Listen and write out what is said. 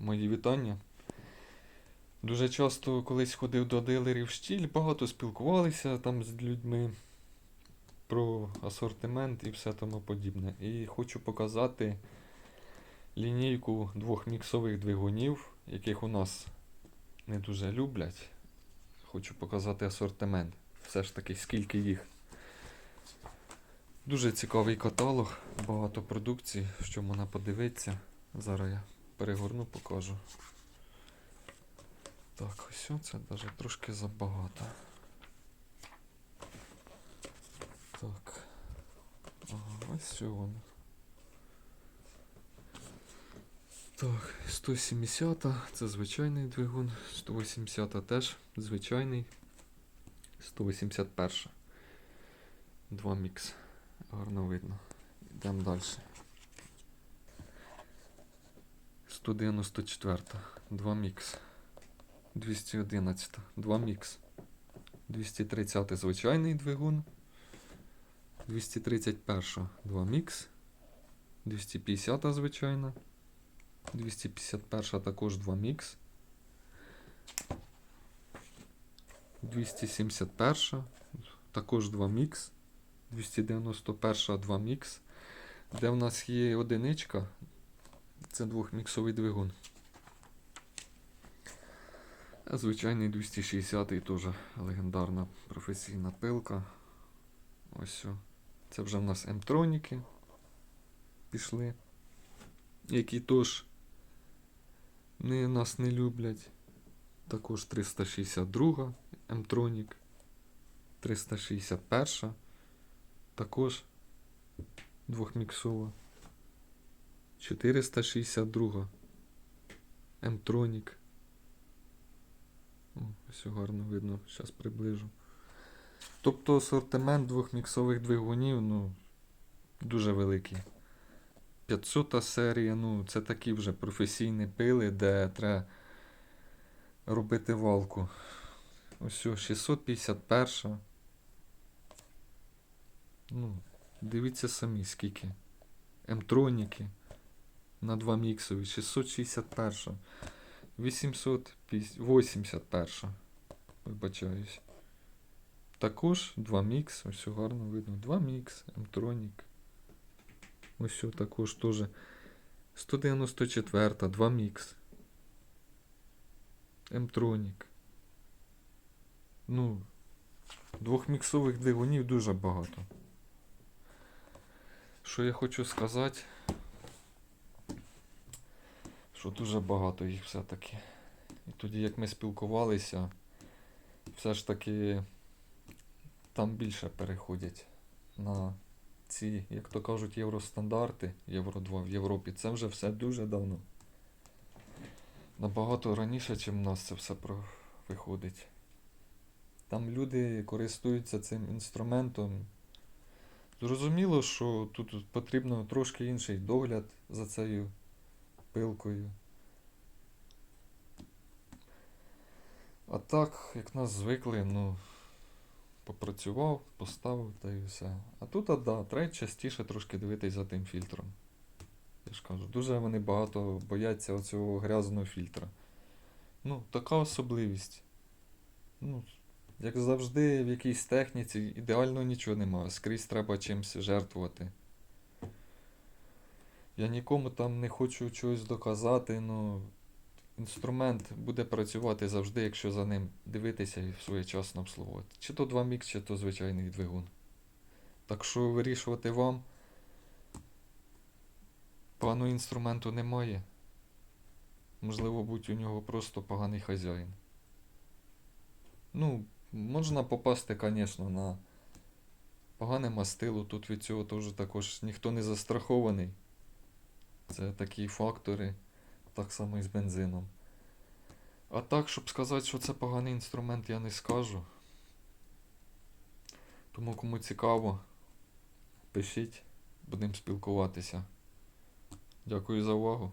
Мої вітання. Дуже часто колись ходив до дилерів штіль, багато спілкувалися там з людьми про асортимент і все тому подібне. І хочу показати лінійку двох міксових двигунів, яких у нас не дуже люблять. Хочу показати асортимент. Все ж таки, скільки їх. Дуже цікавий каталог, багато продукції, що можна подивитися. Зараз я перегорну, покажу. Так, ось це навіть трошки забагато. Так. Ага, ось воно. Так, 170 це звичайний двигун, 180 теж звичайний. 181. Два мікс. Гарно видно. Йдемо далі. 194. Два мікс. 211. Два мікс. 230 звичайний двигун. 231 два мікс. 250 звичайна. 251 також два мікс. 271 також два мікс. 291 два мікс. Де в нас є одиничка, це двохміксовий двигун. Звичайний 260-й теж легендарна професійна пилка. Ось. о. Це вже в нас М-троніки пішли, які теж не, нас не люблять. Також 362 М-тронік, 361 також двохміксова. 462 М-тронік. Ось гарно видно, зараз приближу. Тобто асортимент двохміксових двигунів, ну, дуже великий. 500 серія, ну, це такі вже професійні пили, де треба робити валку. Ось 651. Ну, дивіться самі, скільки. М-троніки на 2 міксові. 661. 881. Вибачаюсь. Також 2 мікс. Ось гарно видно. 2 мікс, М-тронік. Ось також теж 194, 2 мікс. М-тронік. Ну, двохміксових двигунів дуже багато. Що я хочу сказати? Що дуже багато їх все-таки. І тоді, як ми спілкувалися, все ж таки там більше переходять на ці, як то кажуть, євростандарти, Євро 2 в Європі. Це вже все дуже давно. Набагато раніше, ніж в нас це все виходить. Там люди користуються цим інструментом. Зрозуміло, що тут потрібно трошки інший догляд за цією пилкою. А так, як нас звикли, ну, попрацював, поставив та і все. А тут, а, да, треба частіше трошки дивитись за тим фільтром. Я ж кажу, дуже вони багато бояться оцього грязного фільтра. Ну, така особливість. Ну, як завжди, в якійсь техніці ідеально нічого немає. Скрізь треба чимось жертвувати. Я нікому там не хочу чогось доказати, ну інструмент буде працювати завжди, якщо за ним дивитися і своєчасно обслуговувати. Чи то 2 мікс, чи то звичайний двигун. Так що вирішувати вам. Поганого інструменту немає. Можливо, будь у нього просто поганий хазяїн. Ну, можна попасти, звісно, на погане мастило. Тут від цього теж також ніхто не застрахований. Це такі фактори, так само і з бензином. А так, щоб сказати, що це поганий інструмент, я не скажу. Тому кому цікаво, пишіть, будемо спілкуватися. Дякую за увагу.